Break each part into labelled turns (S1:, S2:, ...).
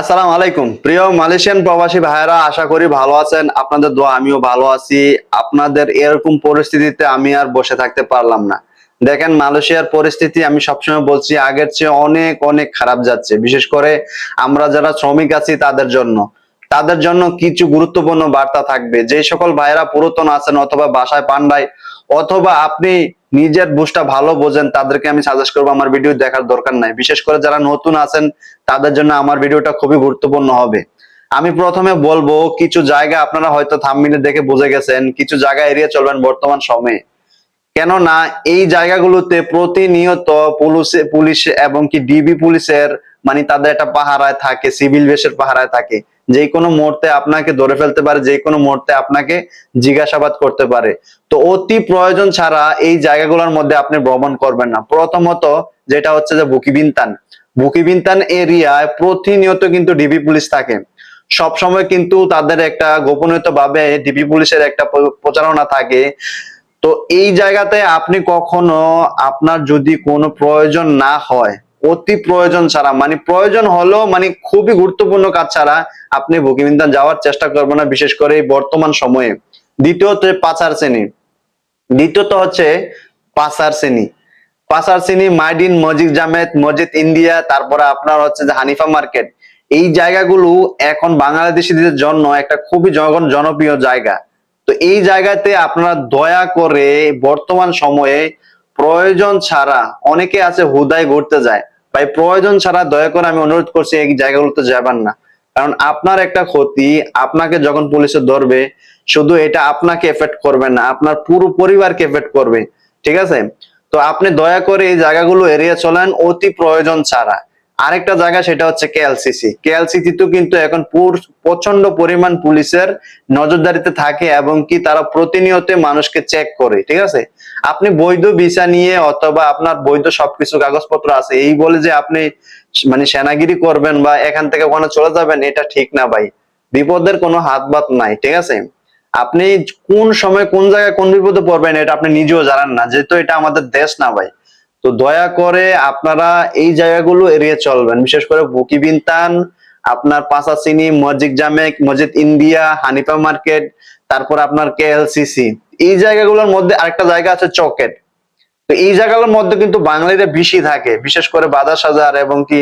S1: আসসালামু আলাইকুম। প্রিয় মালয়েশিয়ান প্রবাসী ভাইয়েরা, আশা করি ভালো আছেন। আপনাদের দোয়া, আমিও ভালো আছি। আপনাদের এরকম পরিস্থিতিতে আমি আর বসে থাকতে পারলাম না। দেখেন, মালয়েশিয়ার পরিস্থিতি আমি সবসময় বলছি, আগের চেয়ে অনেক অনেক খারাপ যাচ্ছে। বিশেষ করে আমরা যারা শ্রমিক আছি, তাদের জন্য। তাদের জন্য কিছু গুরুত্বপূর্ণ বার্তা থাকবে। যে সকল ভাইয়েরা পুরাতন আছেন অথবা বাসায় পান্ডায় অথবা আপনি নিজের বুঝটা ভালো বোঝেন, তাদেরকে আমি সাজেস্ট করব আমার ভিডিও দেখার দরকার নাই। বিশেষ করে যারা নতুন আছেন, তাদের জন্য আমার ভিডিওটা খুবই গুরুত্বপূর্ণ হবে। আমি প্রথমে বলব, কিছু জায়গা আপনারা হয়তো থামমিনে দেখে বুঝে গেছেন, কিছু জায়গা এড়িয়ে চলবেন বর্তমান সময়ে। কেননা এই জায়গাগুলোতে প্রতিনিয়ত পুলিশ পুলিশ এবং কি ডিবি পুলিশের মানে তাদের একটা পাহারায় থাকে সিভিল বেসের পাহারায় থাকে। যে কোনো মুহূর্তে আপনাকে ধরে ফেলতে পারে, যে কোনো মুহূর্তে আপনাকে জিজ্ঞাসাবাদ করতে পারে। তো অতি প্রয়োজন ছাড়া এই জায়গাগুলোর মধ্যে আপনি ভ্রমণ করবেন না। প্রথমত যেটা হচ্ছে যে বুকিবিনতান। বুকিবিনতান এরিয়ায় প্রতিনিয়ত কিন্তু ডিবি পুলিশ থাকে। সব সময় কিন্তু তাদের একটা গোপনীয়তা ভাবে ডিবি পুলিশের একটা প্রচারণা থাকে। তো এই জায়গাতে আপনি কখনো আপনার যদি কোনো প্রয়োজন না হয় অতি প্রয়োজন ছাড়া মানে প্রয়োজন হলো মানে খুবই গুরুত্বপূর্ণ কাজ ছাড়া আপনি ভুকিবিন্দান যাওয়ার চেষ্টা করবেন না, বিশেষ করে এই বর্তমান সময়ে। দ্বিতীয়ত পাচার শ্রেণি। দ্বিতীয়ত হচ্ছে পাচার শ্রেণি। পাচার শ্রেণি মাইডিন মসজিদ জামেদ মসজিদ ইন্ডিয়া, তারপরে আপনার হচ্ছে যে হানিফা মার্কেট। এই জায়গাগুলো এখন বাংলাদেশিদের জন্য একটা খুবই জন জনপ্রিয় জায়গা। তো এই জায়গাতে আপনারা দয়া করে বর্তমান সময়ে প্রয়োজন ছাড়া অনেকে আছে হুদায় ঘুরতে যায়। ভাই, প্রয়োজন ছাড়া দয়া করে আমি অনুরোধ করছি এই জায়গাগুলোতে যাবেন না। কারণ আপনার একটা ক্ষতি, আপনাকে যখন পুলিশে ধরবে, শুধু এটা আপনাকে এফেক্ট করবে না, আপনার পুরো পরিবারকে এফেক্ট করবে। ঠিক আছে? তো আপনি দয়া করে এই জায়গাগুলো এড়িয়ে চলেন, অতি প্রয়োজন ছাড়া। আরেকটা জায়গা সেটা হচ্ছে কেএলসিসি কেএলসিসি তো কিন্তু এখন প্রচণ্ড পরিমাণ পুলিশের নজরদারিতে থাকে এবং কি তারা প্রতিনিয়ত মানুষকে চেক করে, ঠিক আছে? আপনি বৈধ ভিসা নিয়ে অথবা আপনার বৈধ সবকিছু কাগজপত্র আছে, এই বলে যে আপনি মানে সেনাগিরি করবেন বা এখান থেকে ওখানে চলে যাবেন, এটা ঠিক না ভাই। বিপদের কোনো হাত বাত নাই, ঠিক আছে? আপনি কোন সময় কোন জায়গায় কোন বিপদে পড়বেন, এটা আপনি নিজেও জানেন না, যেহেতু এটা আমাদের দেশ না ভাই। তো দয়া করে আপনারা এই জায়গাগুলো এড়িয়ে চলবেন। বিশেষ করে বুকি বিনতান, আপনার পাসাচিনি মসজিদ জামেক, মসজিদ ইন্ডিয়া, হানিফা মার্কেট, তারপর আপনার কেএলসিসি এই জায়গাগুলোর মধ্যে আরেকটা জায়গা আছে চকেট। তো এই জায়গাগুলোর মধ্যে কিন্তু বাঙালিরা বেশি থাকে। বিশেষ করে বাজার সাজার এবং কি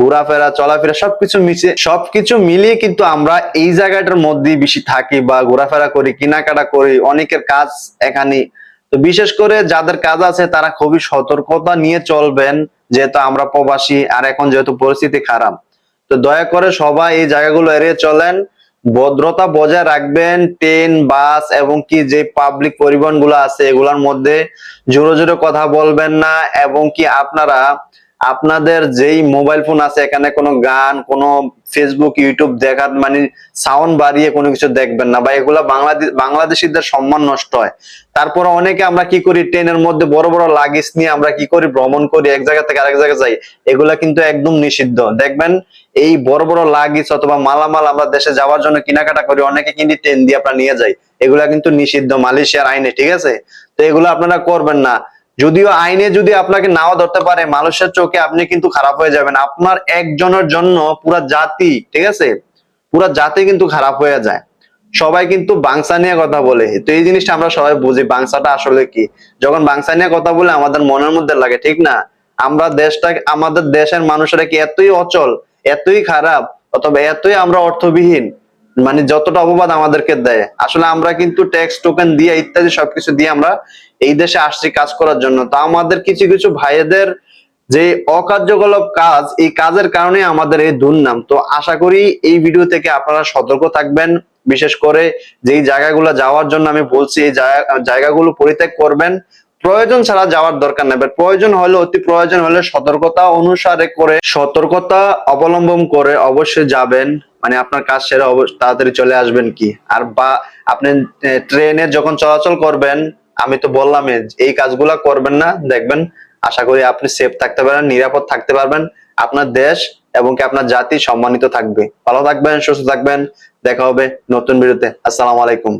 S1: ঘোরাফেরা, চলাফেরা সবকিছু মিশে, সবকিছু মিলিয়ে কিন্তু আমরা এই জায়গাটার মধ্যেই বেশি থাকি বা ঘোরাফেরা করি, কেনাকাটা করি, অনেকের কাজ এখানে তো বিশেষ করে যাদের কাজ আছে, তারা খুবই সতর্কতা নিয়ে চলবেন, যেহেতু আমরা প্রবাসী আর এখন যেহেতু পরিস্থিতি খারাপ। তো দয়া করে সবাই এই জায়গাগুলো এড়িয়ে চলেন। ভদ্রতা বজায় রাখবেন, ট্রেন, বাস এবং কি যে পাবলিক পরিবহনগুলো আছে, এগুলোর মধ্যে জোরে জোরে কথা বলবেন না এবং কি আপনারা আপনাদের যেই মোবাইল ফোন আছে, এখানে কোনো গান, কোনো ফেসবুক ইউটিউব দেখার মানে সাউন্ড বাড়িয়ে কোনো কিছু দেখবেন না। বা এগুলা বাংলাদেশ বাংলাদেশিদের সম্মান নষ্ট হয়। তারপরে অনেকে আমরা কি করি ট্রেনের মধ্যে বড় বড় লাগেজ নিয়ে আমরা কি করি, ভ্রমণ করি, এক জায়গা থেকে আরেক জায়গায় যাই, এগুলা কিন্তু একদম নিষিদ্ধ। দেখবেন এই বড় বড় লাগেজ অথবা মালামাল আমরা দেশে যাওয়ার জন্য কেনাকাটা করি, অনেকে কিন্তু ট্রেন দিয়ে আপনারা নিয়ে যাই। এগুলা কিন্তু নিষিদ্ধ, মালয়েশিয়ার আইনে, ঠিক আছে? তো এগুলো আপনারা করবেন না। যদিও আইনে যদি আপনাকে নাও ধরতে পারে, মানুষের চোখে আপনি কিন্তু খারাপ হয়ে যাবেন। আপনার একজনের জন্য পুরা জাতি, ঠিক আছে? পুরা জাতি কিন্তু খারাপ হয়ে যায়। সবাই কিন্তু বাংসা নিয়ে কথা বলে। তো এই জিনিসটা আমরা সবাই বুঝি, বাংসাটা আসলে কি? যখন বাংসা নিয়ে কথা বলে, আমাদের মনের মধ্যে লাগে, ঠিক না? আমরা দেশটা, আমাদের দেশের মানুষেরা কি এতই অচল, এতই খারাপ, অথবা এতই আমরা অর্থবিহীন? মানে যতটা অপবাদ আমাদেরকে দেয়। আসলে আমরা কিন্তু ট্যাক্স টোকেন দিয়ে, ইত্যাদি সবকিছু দিয়ে আমরা এই দেশে আসছি কাজ করার জন্য। তো আমাদের কিছু কিছু ভাইয়েদের যে অকার্যকলাপ কাজ, এই কাজের কারণে আমাদের এই দুর্নাম। তো আশা করি এই ভিডিও থেকে আপনারা সতর্ক থাকবেন, বিশেষ করে যেই জায়গাগুলো যাওয়ার জন্য আমি বলছি, এই জায়গা- জায়গাগুলো পরিত্যাগ করবেন। প্রয়োজন ছাড়া যাওয়ার দরকার নেই প্রয়োজন হলে, অতি প্রয়োজন হলে সতর্কতা অনুসারে করে, সতর্কতা অবলম্বন করে অবশ্যই যাবেন। মানে আপনার কাজ সেরে তাড়াতাড়ি চলে আসবেন কি? আর বা আপনি ট্রেনে যখন চলাচল করবেন আমি তো বললাম এই কাজগুলা করবেন না, দেখবেন, আশা করি আপনি সেফ থাকতে পারেন, নিরাপদ থাকতে পারবেন, আপনার দেশ এবং কি আপনার জাতি সম্মানিত থাকবে। ভালো থাকবেন, সুস্থ থাকবেন, দেখা হবে নতুন ভিডিওতে আসসালামু আলাইকুম।